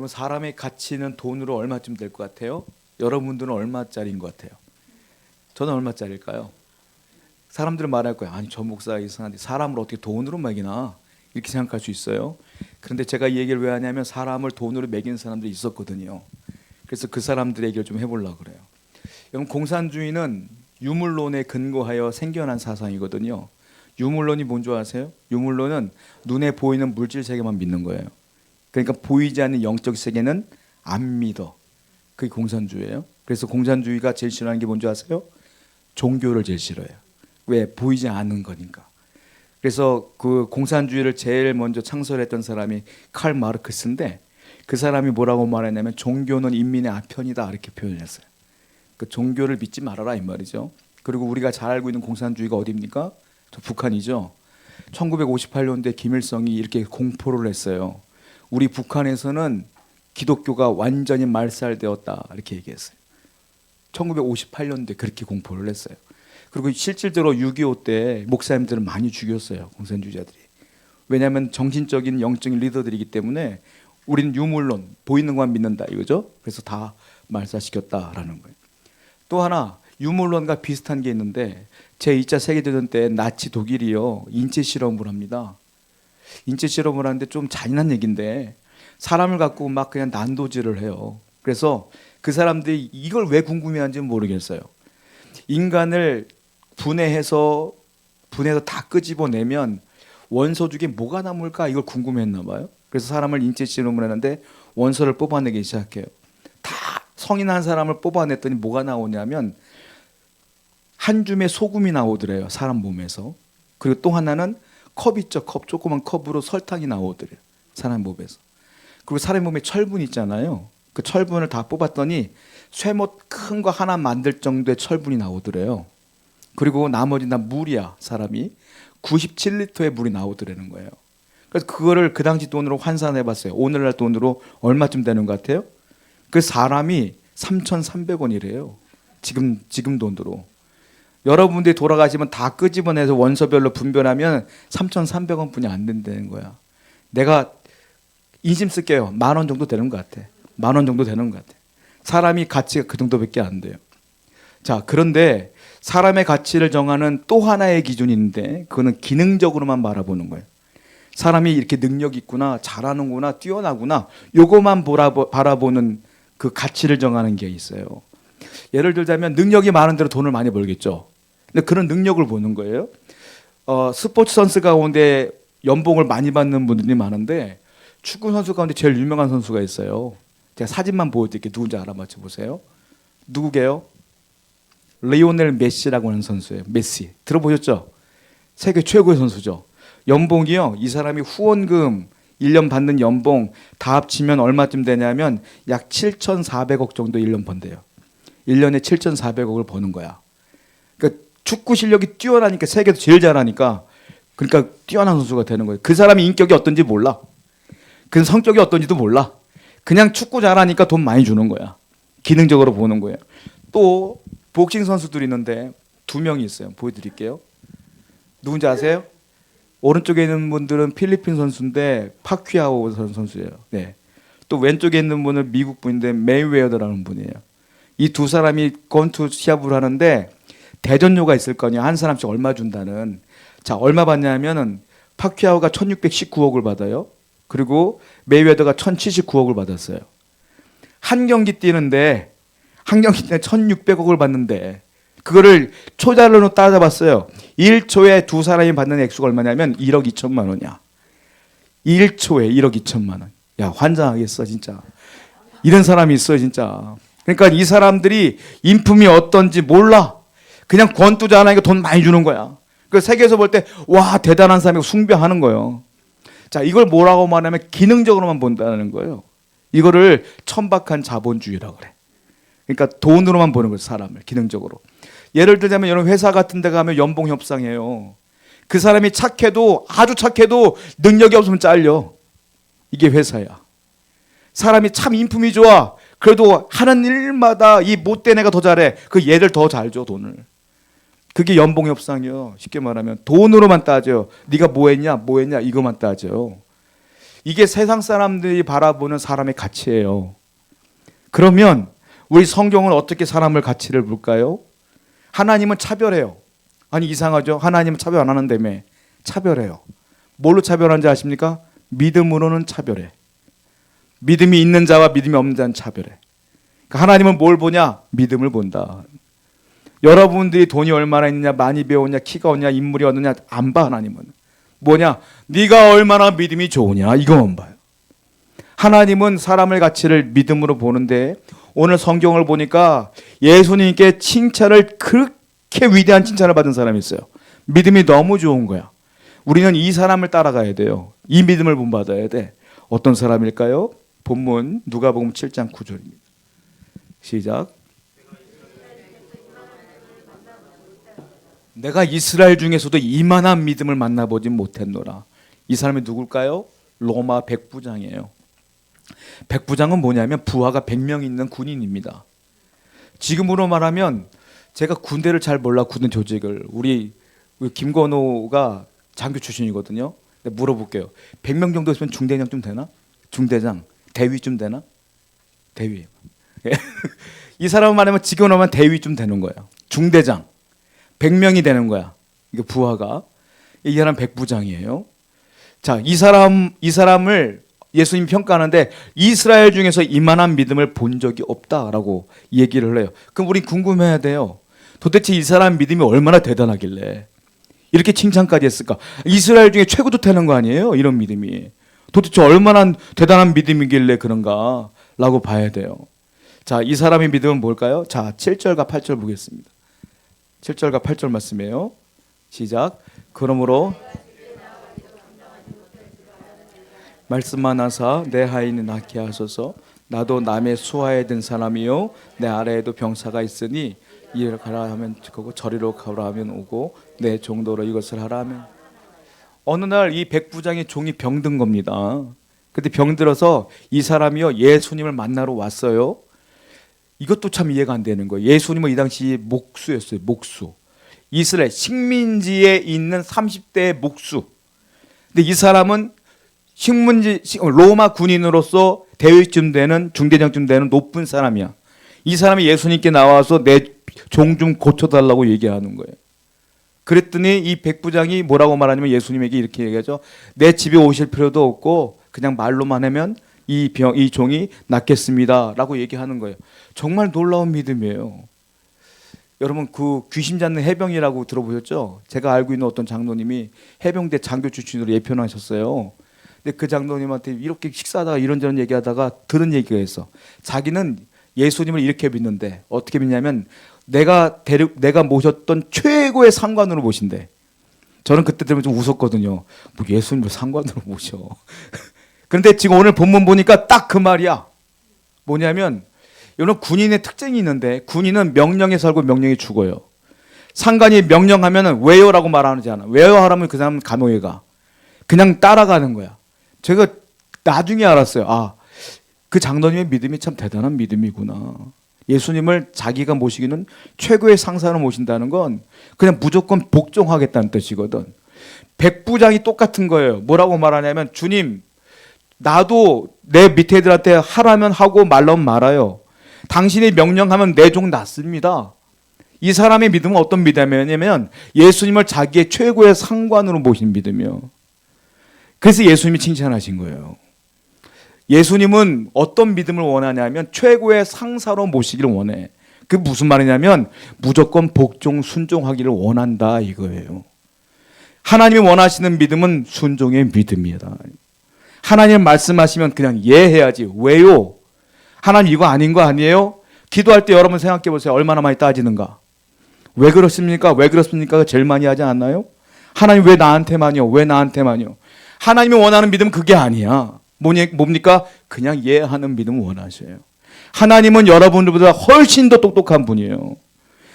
여러분 사람의 가치는 돈으로 얼마쯤 될 것 같아요? 여러분들은 얼마짜리인 것 같아요? 저는 얼마짜리일까요? 사람들은 말할 거예요. 아니 저 목사가 이상한데 사람을 어떻게 돈으로 매기나 이렇게 생각할 수 있어요. 그런데 제가 이 얘기를 왜 하냐면 사람을 돈으로 매기는 사람들이 있었거든요. 그래서 그 사람들의 얘기를 좀 해보려고 그래요. 여러분 공산주의는 유물론에 근거하여 생겨난 사상이거든요. 유물론이 뭔지 아세요? 유물론은 눈에 보이는 물질 세계만 믿는 거예요. 그러니까 보이지 않는 영적 세계는 안 믿어. 그게 공산주의예요. 그래서 공산주의가 제일 싫어하는 게 뭔지 아세요? 종교를 제일 싫어해요. 왜 보이지 않는 거니까. 그래서 그 공산주의를 제일 먼저 창설했던 사람이 칼 마르크스인데 그 사람이 뭐라고 말했냐면 종교는 인민의 아편이다 이렇게 표현했어요. 그 종교를 믿지 말아라 이 말이죠. 그리고 우리가 잘 알고 있는 공산주의가 어디입니까? 저 북한이죠. 1958년도에 김일성이 이렇게 공포를 했어요. 우리 북한에서는 기독교가 완전히 말살되었다 이렇게 얘기했어요. 1958년도에 그렇게 공포를 했어요. 그리고 실질적으로 6.25 때 목사님들을 많이 죽였어요. 공산주의자들이. 왜냐하면 정신적인 영적인 리더들이기 때문에 우리는 유물론 보이는 것만 믿는다 이거죠. 그래서 다 말살시켰다라는 거예요. 또 하나 유물론과 비슷한 게 있는데 제 2차 세계대전 때 나치 독일이요 인체 실험을 합니다. 인체 실험을 하는데 좀 잔인한 얘기인데 사람을 갖고 막 그냥 난도질을 해요. 그래서 그 사람들이 이걸 왜 궁금해하는지 모르겠어요. 인간을 분해해서 분해해서 다 끄집어내면 원소 중에 뭐가 남을까 이걸 궁금했나 봐요. 그래서 사람을 인체 실험을 했는데 원소를 뽑아내기 시작해요. 다 성인 한 사람을 뽑아냈더니 뭐가 나오냐면 한 줌의 소금이 나오더래요. 사람 몸에서. 그리고 또 하나는 컵 있죠. 컵 조그만 컵으로 설탕이 나오더래요. 사람 몸에서. 그리고 사람 몸에 철분 있잖아요. 그 철분을 다 뽑았더니 쇠못 큰 거 하나 만들 정도의 철분이 나오더래요. 그리고 나머지 다 물이야 사람이 97리터의 물이 나오더라는 거예요. 그래서 그거를 그 당시 돈으로 환산해 봤어요. 오늘날 돈으로 얼마쯤 되는 것 같아요? 그 사람이 3,300원이래요. 지금 지금 돈으로. 여러분들이 돌아가시면 다 끄집어내서 원소별로 분별하면 3,300원 뿐이 안 된다는 거야. 내가 인심 쓸게요. 만 원 정도 되는 것 같아. 만 원 정도 되는 것 같아. 사람이 가치가 그 정도밖에 안 돼요. 자, 그런데 사람의 가치를 정하는 또 하나의 기준이 있는데 그거는 기능적으로만 바라보는 거예요. 사람이 이렇게 능력 있구나, 잘하는구나, 뛰어나구나, 보라보, 바라보는 그 가치를 정하는 게 있어요. 예를 들자면 능력이 많은 대로 돈을 많이 벌겠죠. 근데 그런 능력을 보는 거예요. 어, 스포츠 선수 가운데 연봉을 많이 받는 분들이 많은데 축구 선수 가운데 제일 유명한 선수가 있어요. 제가 사진만 보여드릴게요. 누군지 알아맞혀 보세요. 누구게요? 리오넬 메시라고 하는 선수예요. 메시 들어보셨죠? 세계 최고의 선수죠. 연봉이요. 이 사람이 후원금 1년 받는 연봉 다 합치면 얼마쯤 되냐면 약 7,400억 정도 1년 번대요. 1년에 7,400억을 버는 거야. 축구 실력이 뛰어나니까 세계에서 제일 잘하니까 그러니까 뛰어난 선수가 되는 거예요. 그 사람이 인격이 어떤지 몰라. 그 성격이 어떤지도 몰라. 그냥 축구 잘하니까 돈 많이 주는 거야. 기능적으로 보는 거예요. 또 복싱 선수들이 있는데 두 명이 있어요. 보여드릴게요. 누군지 아세요? 오른쪽에 있는 분들은 필리핀 선수인데 파퀴아오 선수예요. 네. 또 왼쪽에 있는 분은 미국 분인데 메이웨더라는 분이에요. 이 두 사람이 권투 시합을 하는데 대전료가 있을 거냐 한 사람씩 얼마 준다는 자 얼마 받냐면은 파퀴아오가 1619억을 받아요. 그리고 메이웨더가 1079억을 받았어요. 한 경기 뛰는데 한 경기 때 1600억을 받는데 그거를 초달러로 따져봤어요. 1초에 두 사람이 받는 액수가 얼마냐면 1억 2천만 원이야. 1초에 1억 2천만 원. 야 환장하겠어 진짜. 이런 사람이 있어요 진짜. 그러니까 이 사람들이 인품이 어떤지 몰라. 그냥 권투자 하나니까 돈 많이 주는 거야. 그 세계에서 볼 때 와 대단한 사람이고 숭배하는 거예요. 자 이걸 뭐라고 말하면 기능적으로만 본다는 거예요. 이거를 천박한 자본주의라고 그래. 그러니까 돈으로만 보는 거예요 사람을 기능적으로. 예를 들자면 여러분 회사 같은 데 가면 연봉 협상해요. 그 사람이 착해도 아주 착해도 능력이 없으면 잘려. 이게 회사야. 사람이 참 인품이 좋아. 그래도 하는 일마다 이 못된 애가 더 잘해. 그 얘를 더 잘 줘 돈을. 그게 연봉 협상이요. 쉽게 말하면 돈으로만 따져요. 네가 뭐 했냐? 뭐 했냐? 이거만 따져요. 이게 세상 사람들이 바라보는 사람의 가치예요. 그러면 우리 성경은 어떻게 사람을 가치를 볼까요? 하나님은 차별해요. 아니 이상하죠? 하나님은 차별 안 하는다며 차별해요. 뭘로 차별하는지 아십니까? 믿음으로는 차별해. 믿음이 있는 자와 믿음이 없는 자는 차별해. 그러니까 하나님은 뭘 보냐? 믿음을 본다. 여러분들이 돈이 얼마나 있느냐, 많이 배웠냐, 키가 어냐, 인물이 어느냐 안 봐 하나님은. 뭐냐? 네가 얼마나 믿음이 좋으냐 이거만 봐요. 하나님은 사람의 가치를 믿음으로 보는데 오늘 성경을 보니까 예수님께 칭찬을 그렇게 위대한 칭찬을 받은 사람이 있어요. 믿음이 너무 좋은 거야. 우리는 이 사람을 따라가야 돼요. 이 믿음을 본받아야 돼. 어떤 사람일까요? 본문 누가복음 7장 9절입니다. 시작. 내가 이스라엘 중에서도 이만한 믿음을 만나보지 못했노라. 이 사람이 누굴까요? 로마 백부장이에요. 백부장은 뭐냐면 부하가 100명 있는 군인입니다. 지금으로 말하면 제가 군대를 잘 몰라 군대 조직을 우리 김건호가 장교 출신이거든요. 물어볼게요. 100명 정도 있으면 중대장쯤 되나? 중대장, 대위쯤 되나? 대위. 예. 이 사람은 말하면 지금 오면 대위쯤 되는 거예요. 중대장. 100명이 되는 거야. 이게 부하가. 이 사람 백부장이에요. 자, 이 사람 이 사람을 예수님 평가하는데 이스라엘 중에서 이만한 믿음을 본 적이 없다라고 얘기를 해요. 그럼 우리 궁금해야 돼요. 도대체 이 사람 믿음이 얼마나 대단하길래 이렇게 칭찬까지 했을까? 이스라엘 중에 최고도 되는 거 아니에요? 이런 믿음이. 도대체 얼마나 대단한 믿음이길래 그런가 라고 봐야 돼요. 자, 이 사람의 믿음은 뭘까요? 자, 7절과 8절 보겠습니다. 7절과 8절 말씀이에요. 시작. 그러므로 말씀만 하사 내 하인을 낳게 하소서 나도 남의 수하에 든 사람이요 내 아래에도 병사가 있으니 이를 가라 하면 가고 저리로 가라 하면 오고 내 정도로 이것을 하라 하면 어느 날 이 백부장의 종이 병든 겁니다. 근데 병들어서 이 사람이요 예수님을 만나러 왔어요. 이것도 참 이해가 안 되는 거예요. 예수님은 이 당시 목수였어요. 목수. 이스라엘 식민지에 있는 30대의 목수. 근데 이 사람은 식문지 로마 군인으로서 대위쯤 되는 중대장쯤 되는 높은 사람이야. 이 사람이 예수님께 나와서 내 종 좀 고쳐달라고 얘기하는 거예요. 그랬더니 이 백부장이 뭐라고 말하냐면 예수님에게 이렇게 얘기하죠. 내 집에 오실 필요도 없고 그냥 말로만 하면 이 병, 이 종이 낫겠습니다라고 얘기하는 거예요. 정말 놀라운 믿음이에요. 여러분 그 귀신 잡는 해병이라고 들어보셨죠? 제가 알고 있는 어떤 장로님이 해병대 장교 출신으로 예편하셨어요. 근데 그 장로님한테 이렇게 식사하다가 이런저런 얘기하다가 들은 얘기가 있어. 자기는 예수님을 이렇게 믿는데 어떻게 믿냐면 내가 데려 내가 모셨던 최고의 상관으로 모신대. 저는 그때 들으면 좀 웃었거든요. 뭐 예수님을 상관으로 모셔. 그런데 지금 오늘 본문 보니까 딱 그 말이야. 뭐냐면 이런 군인의 특징이 있는데 군인은 명령에 살고 명령에 죽어요. 상관이 명령하면은 왜요라고 말하지 않아. 왜요 하라면 그 사람은 감옥에 가. 그냥 따라가는 거야. 제가 나중에 알았어요. 아, 그 장로님의 믿음이 참 대단한 믿음이구나. 예수님을 자기가 모시기는 최고의 상사로 모신다는 건 그냥 무조건 복종하겠다는 뜻이거든. 백부장이 똑같은 거예요. 뭐라고 말하냐면 주님, 나도 내 밑에 애들한테 하라면 하고 말라면 말아요. 당신이 명령하면 내 종 낫습니다. 이 사람의 믿음은 어떤 믿음이냐면 예수님을 자기의 최고의 상관으로 모신 믿음이요. 그래서 예수님이 칭찬하신 거예요. 예수님은 어떤 믿음을 원하냐면 최고의 상사로 모시기를 원해. 그 무슨 말이냐면 무조건 복종 순종하기를 원한다 이거예요. 하나님이 원하시는 믿음은 순종의 믿음이다. 하나님 말씀하시면 그냥 예 해야지. 왜요? 하나님 이거 아닌 거 아니에요? 기도할 때 여러분 생각해 보세요. 얼마나 많이 따지는가? 왜 그렇습니까? 왜 그렇습니까? 제일 많이 하지 않나요? 하나님 왜 나한테만요? 왜 나한테만요? 하나님이 원하는 믿음은 그게 아니야. 뭐니- 뭡니까? 그냥 예하는 믿음을 원하셔요. 하나님은 여러분들보다 훨씬 더 똑똑한 분이에요.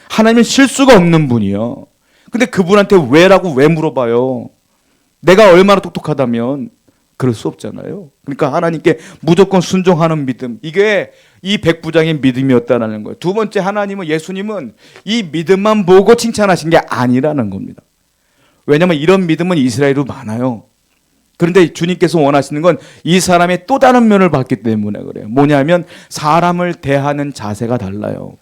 하나님은 실수가 없는 분이요. 근데 그분한테 왜라고 왜 물어봐요? 내가 얼마나 똑똑하다면 그럴 수 없잖아요. 그러니까 하나님께 무조건 순종하는 믿음. 이게 이 백부장의 믿음이었다는 거예요. 두 번째 하나님은 예수님은 이 믿음만 보고 칭찬하신 게 아니라는 겁니다. 왜냐하면 이런 믿음은 이스라엘도 많아요. 그런데 주님께서 원하시는 건 이 사람의 또 다른 면을 봤기 때문에 그래요. 뭐냐면 사람을 대하는 자세가 달라요.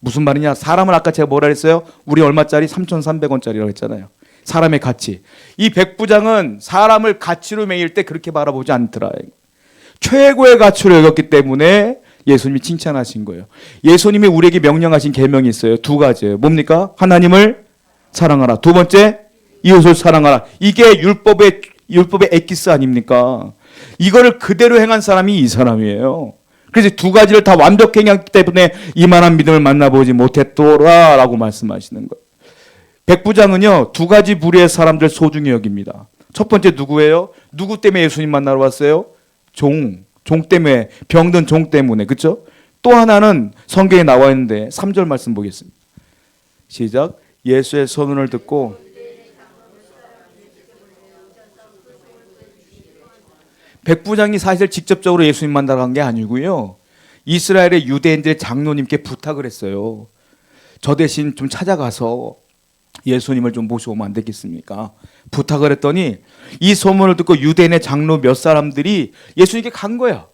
무슨 말이냐? 사람을 아까 제가 뭐라 했어요? 우리 얼마짜리? 3,300원짜리라고 했잖아요. 사람의 가치. 이 백부장은 사람을 가치로 매일 때 그렇게 바라보지 않더라. 최고의 가치로 여겼기 때문에 예수님이 칭찬하신 거예요. 예수님이 우리에게 명령하신 계명이 있어요. 두 가지예요. 뭡니까? 하나님을 사랑하라. 두 번째, 이웃을 사랑하라. 이게 율법의 율법의 엑기스 아닙니까? 이거를 그대로 행한 사람이 이 사람이에요. 그래서 두 가지를 다 완벽히 행했기 때문에 이만한 믿음을 만나보지 못했더라라고 말씀하시는 거예요. 백부장은요 두 가지 부류의 사람들 소중히 여깁니다. 첫 번째 누구예요? 누구 때문에 예수님 만나러 왔어요? 종, 종 때문에 병든 종 때문에 그렇죠? 또 하나는 성경에 나와 있는데 3절 말씀 보겠습니다. 시작. 예수의 선언을 듣고 백부장이 사실 직접적으로 예수님 만나러 간 게 아니고요. 이스라엘의 유대인들의 장로님께 부탁을 했어요. 저 대신 좀 찾아가서 예수님을 좀 모셔오면 안 되겠습니까? 부탁을 했더니 이 소문을 듣고 유대인의 장로 몇 사람들이 예수님께 간 거야.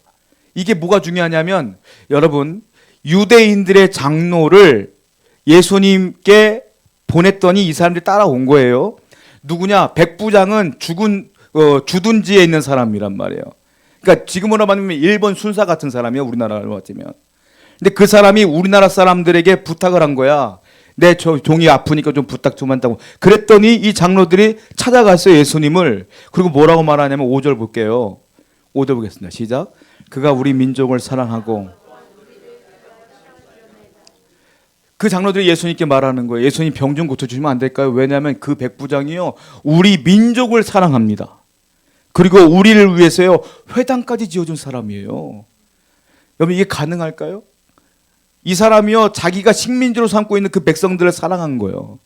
이게 뭐가 중요하냐면 여러분 유대인들의 장로를 예수님께 보냈더니 이 사람들이 따라온 거예요. 누구냐? 백부장은 죽은 어, 주둔지에 있는 사람이란 말이에요. 그러니까 지금으로 말하면 일본 순사 같은 사람이에요. 우리나라로 봤으면. 근데 그 사람이 우리나라 사람들에게 부탁을 한 거야. 내저 종이 아프니까 좀 부탁 좀 한다고. 그랬더니 이 장로들이 찾아갔어요. 예수님을. 그리고 뭐라고 말하냐면 5절 볼게요. 5절 보겠습니다. 시작. 그가 우리 민족을 사랑하고 그 장로들이 예수님께 말하는 거예요. 예수님 병 좀 고쳐주시면 안 될까요? 왜냐하면 그 백부장이요. 우리 민족을 사랑합니다. 그리고 우리를 위해서요. 회당까지 지어준 사람이에요. 여러분 이게 가능할까요? 이 사람이요. 자기가 식민지로 삼고 있는 그 백성들을 사랑한 거예요.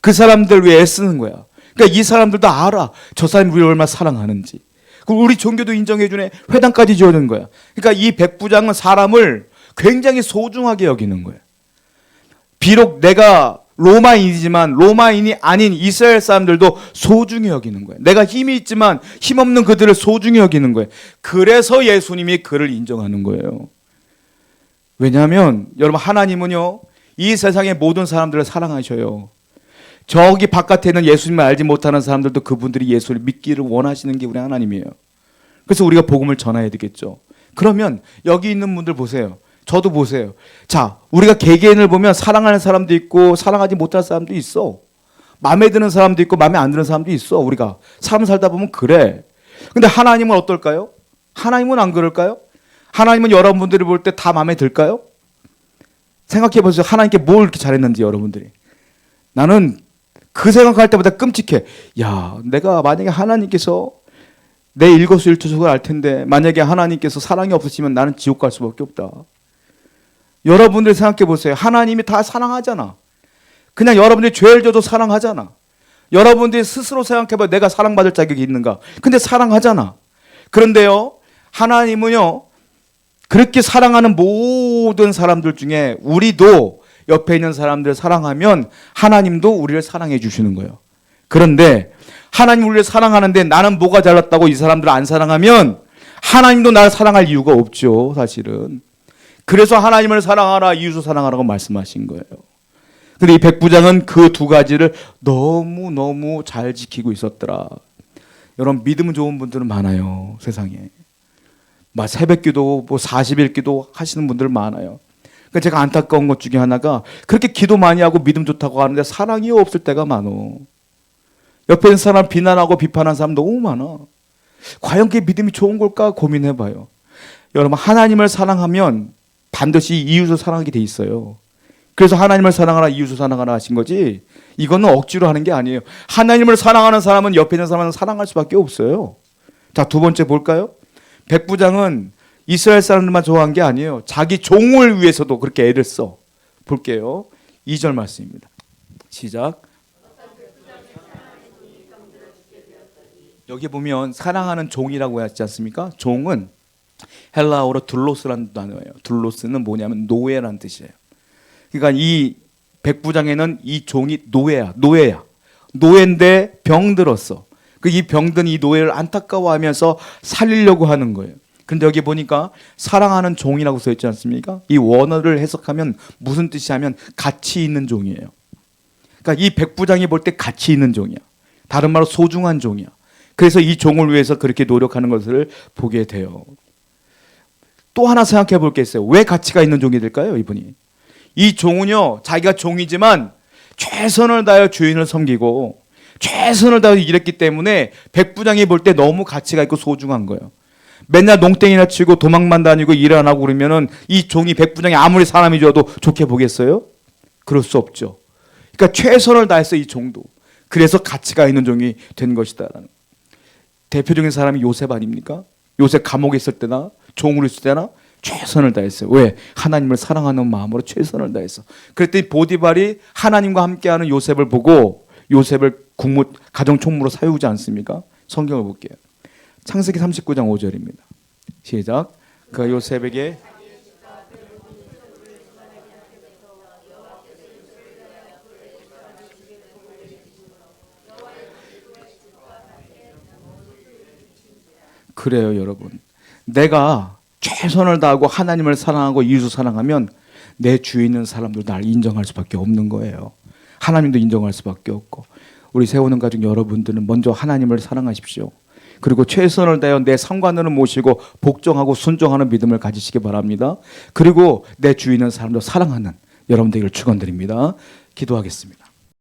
그 사람들 위해 애쓰는 거야. 그러니까 이 사람들도 알아. 저 사람이 우리를 얼마나 사랑하는지. 그리고 우리 종교도 인정해주네. 회당까지 지어준 거야. 그러니까 이 백부장은 사람을 굉장히 소중하게 여기는 거예요. 비록 내가 로마인이지만 로마인이 아닌 이스라엘 사람들도 소중히 여기는 거예요. 내가 힘이 있지만 힘없는 그들을 소중히 여기는 거예요. 그래서 예수님이 그를 인정하는 거예요. 왜냐하면 여러분 하나님은요 이 세상의 모든 사람들을 사랑하셔요. 저기 바깥에는 예수님을 알지 못하는 사람들도 그분들이 예수를 믿기를 원하시는 게 우리 하나님이에요. 그래서 우리가 복음을 전해야 되겠죠. 그러면 여기 있는 분들 보세요. 저도 보세요. 자, 우리가 개개인을 보면 사랑하는 사람도 있고 사랑하지 못할 사람도 있어. 마음에 드는 사람도 있고 마음에 안 드는 사람도 있어. 우리가 삶 살다 보면 그래. 근데 하나님은 어떨까요? 하나님은 안 그럴까요? 하나님은 여러분들이 볼 때 다 마음에 들까요? 생각해 보세요. 하나님께 뭘 이렇게 잘했는지 여러분들이. 나는 그 생각할 때보다 끔찍해. 야, 내가 만약에 하나님께서 내 일거수일투족을 알 텐데 만약에 하나님께서 사랑이 없으시면 나는 지옥 갈 수밖에 없다. 여러분들 생각해 보세요. 하나님이 다 사랑하잖아. 그냥 여러분들이 죄를 져도 사랑하잖아. 여러분들이 스스로 생각해 봐. 내가 사랑받을 자격이 있는가? 근데 사랑하잖아. 그런데요. 하나님은요. 그렇게 사랑하는 모든 사람들 중에 우리도 옆에 있는 사람들 사랑하면 하나님도 우리를 사랑해 주시는 거예요. 그런데 하나님 우리를 사랑하는데 나는 뭐가 잘났다고 이 사람들을 안 사랑하면 하나님도 나를 사랑할 이유가 없죠, 사실은. 그래서 하나님을 사랑하라, 이웃을 사랑하라고 말씀하신 거예요. 근데 이 백부장은 그 두 가지를 너무너무 잘 지키고 있었더라. 여러분, 믿음 좋은 분들은 많아요, 세상에. 막 새벽 기도, 뭐 40일 기도 하시는 분들 많아요. 그러니까 제가 안타까운 것 중에 하나가 그렇게 기도 많이 하고 믿음 좋다고 하는데 사랑이 없을 때가 많어. 옆에 있는 사람 비난하고 비판하는 사람 너무 많아. 과연 그게 믿음이 좋은 걸까 고민해봐요. 여러분, 하나님을 사랑하면 반드시 이웃을 사랑하게 돼 있어요. 그래서 하나님을 사랑하라 이웃을 사랑하라 하신 거지. 이거는 억지로 하는 게 아니에요. 하나님을 사랑하는 사람은 옆에 있는 사람은 사랑할 수밖에 없어요. 자, 두 번째 볼까요? 백부장은 이스라엘 사람들만 좋아한 게 아니에요. 자기 종을 위해서도 그렇게 애를 써. 볼게요. 2절 말씀입니다. 시작. 여기 보면 사랑하는 종이라고 하지 않습니까? 종은 헬라어로 둘로스라는 단어예요. 둘로스는 뭐냐면 노예라는 뜻이에요. 그러니까 이 백부장에는 이 종이 노예야, 노예야. 노예인데 병들었어. 그 이 병든 이 노예를 안타까워하면서 살리려고 하는 거예요. 근데 여기 보니까 사랑하는 종이라고 써 있지 않습니까? 이 원어를 해석하면 무슨 뜻이 하면 가치 있는 종이에요. 그러니까 이 백부장이 볼 때 가치 있는 종이야. 다른 말로 소중한 종이야. 그래서 이 종을 위해서 그렇게 노력하는 것을 보게 돼요. 또 하나 생각해 볼 게 있어요. 왜 가치가 있는 종이 될까요, 이분이? 이 종은요, 자기가 종이지만 최선을 다하여 주인을 섬기고 최선을 다하여 일했기 때문에 백부장이 볼 때 너무 가치가 있고 소중한 거예요. 맨날 농땡이나 치고 도망만 다니고 일 안 하고 그러면은 이 종이 백부장이 아무리 사람이 좋아도 좋게 보겠어요? 그럴 수 없죠. 그러니까 최선을 다했어 이 종도. 그래서 가치가 있는 종이 된 것이다라는. 대표적인 사람이 요셉 아닙니까? 요셉 감옥에 있을 때나 종으로 있을 때나 최선을 다했어요. 왜? 하나님을 사랑하는 마음으로 최선을 다했어. 그랬더니 보디발이 하나님과 함께하는 요셉을 보고 요셉을 국무 가정 총무로 사유지 않습니까? 성경을 볼게요. 창세기 39장 5절입니다. 시작. 그 요셉에게 그래요, 여러분. 내가 최선을 다하고 하나님을 사랑하고 이웃을 사랑하면 내 주위에 있는 사람들 날 인정할 수밖에 없는 거예요. 하나님도 인정할 수밖에 없고 우리 세우는 가족 여러분들은 먼저 하나님을 사랑하십시오. 그리고 최선을 다해 내 상관을 모시고 복종하고 순종하는 믿음을 가지시기 바랍니다. 그리고 내 주위에 있는 사람도 사랑하는 여러분 되기를 축원드립니다. 기도하겠습니다.